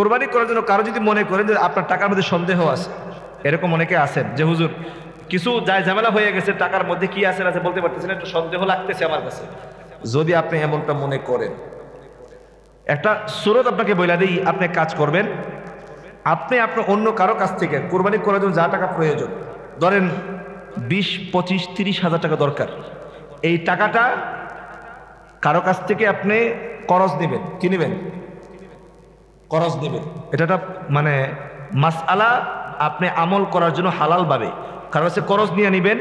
কোরবানি করার জন্য কারও যদি মনে করেন যে আপনার টাকার মধ্যে সন্দেহ আছে, এরকম অনেকে আছেন যে, হুজুর, কিছু যায় ঝামেলা হয়ে গেছে, টাকার মধ্যে কি আছে আছে বলতে পারতেছেন একটু সন্দেহ লাগতেছে আমার কাছে। যদি আপনি এমনটা মনে করেন, একটা সুরত আপনাকে বলে দিই, আপনি কাজ করবেন। আপনি আপনার অন্য কারও কাছ থেকে কোরবানি করার জন্য যা টাকা প্রয়োজন, ধরেন বিশ, পঁচিশ, তিরিশ হাজার টাকা দরকার, এই টাকাটা কারও কাছ থেকে আপনি করজ নেবেন, কি নেবেন? করজ দেবে। এটা মানে মাসআলা আপনি আমল করার জন্য হালাল ভাবে। কারণ হচ্ছে করজ নিয়ে নেবেন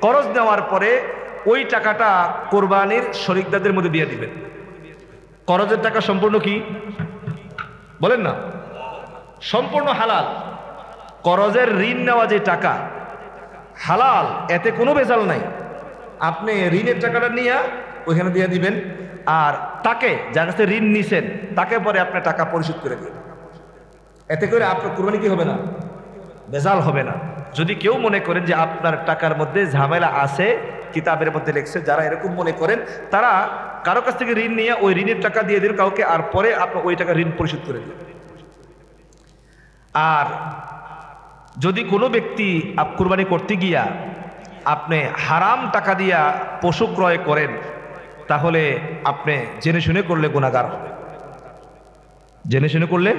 করজ নেওয়ার পরে ওই টাকাটা কোরবানির শরিকদাদের মধ্যে দিয়ে দিবেন। করজের টাকা সম্পূর্ণ কি? বলেন না। সম্পূর্ণ হালাল। করজের ঋণ নেওয়া যে টাকা, হালাল, এতে কোনো বেজাল নাই। আপনি ঋণের টাকাটা নিয়ে ওইখানে দিয়ে দিবেন। আর তাকে, যার কাছে ঋণ নিছেন, তাকে পরে আপনার টাকা পরিশোধ করে দিবেন এতে করে আপনার কোরবানি কি হবে না? বেজাল হবে না। যদি কেউ মনে করেন যে আপনার টাকার মধ্যে ঝামেলা আছে, কিতাবের মধ্যে লেখছে, যারা এরকম মনে করেন, তারা কারও কাছ থেকে ঋণ নিয়ে ওই ঋণের টাকা দিয়ে দিন কাউকে, আর পরে আপনার ওই টাকা ঋণ পরিশোধ করে দিন। আর যদি কোনো ব্যক্তি কুরবানি করতে গিয়া আপনি হারাম টাকা দিয়া পশু ক্রয় করেন তাহলে আপনি জেনে শুনে করলে গুণাগার হবে। জেনে শুনে করলে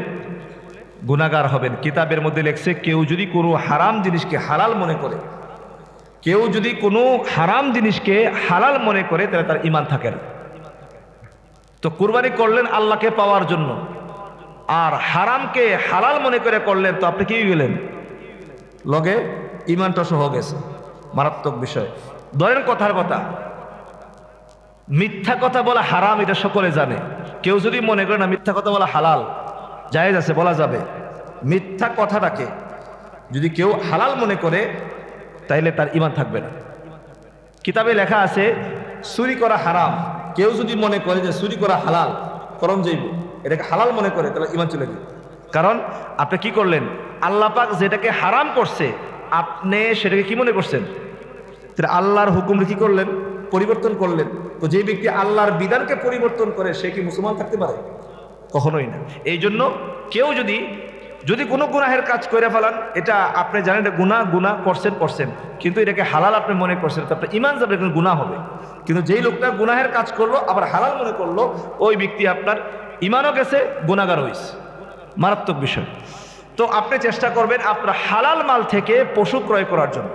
গুণাগার হবেন। কিতাবের মধ্যে লেখছে, কেউ যদি কোনো হারাম জিনিসকে হালাল মনে করে, কেউ যদি কোনো হারাম জিনিসকে হালাল মনে করে, তাহলে তার ইমান থাকে না। তো কুরবানি করলেন আল্লাহকে পাওয়ার জন্য, আর হারামকে হালাল মনে করে করলেন, তো আপনি কি গেলেন? লগে ইমানটা সহ গেছে। মারাত্মক বিষয়। ধরেন কথার কথা মিথ্যা কথা বলা হারাম, এটা সকলে জানে। কেউ যদি মনে করে না, মিথ্যা কথা বলা হালাল, জায়েজ আছে, বলা যাবে। মিথ্যা কথাটাকে যদি কেউ হালাল মনে করে, তাইলে তার ইমান থাকবে না। কিতাবে লেখা আছে, চুরি করা হারাম। কেউ যদি মনে করে যে চুরি করা হালাল, করম যাইব এটাকে হালাল মনে করে, তাহলে ইমান চলে যাবে কারণ আপনি কি করলেন? আল্লাহ পাক যেটাকে হারাম করছে, আপনি সেটাকে কি মনে করছেন? তাহলে আল্লাহর হুকুম কি করলেন? পরিবর্তন করলেন। তো যে ব্যক্তি আল্লাহর বিধানকে পরিবর্তন করে, সে কি মুসলমান থাকতে পারে? কখনোই না। এই জন্য কেউ যদি যদি কোনো গুনাহের কাজ করে ফেলান, এটা আপনি জানেন এটা গুণা গুণা করছেন করছেন কিন্তু এটাকে হালাল আপনি মনে করছেন তো আপনার ইমান যাবে এখানে গুণা হবে। কিন্তু যেই লোকটা গুনাহের কাজ করল, আবার হালাল মনে করল, ওই ব্যক্তি আপনার ইমানও গেছে গুণাগার হয়েছে মারাত্মক বিষয়। তো আপনি চেষ্টা করবেন আপনার হালাল মাল থেকে পশু ক্রয় করার জন্য।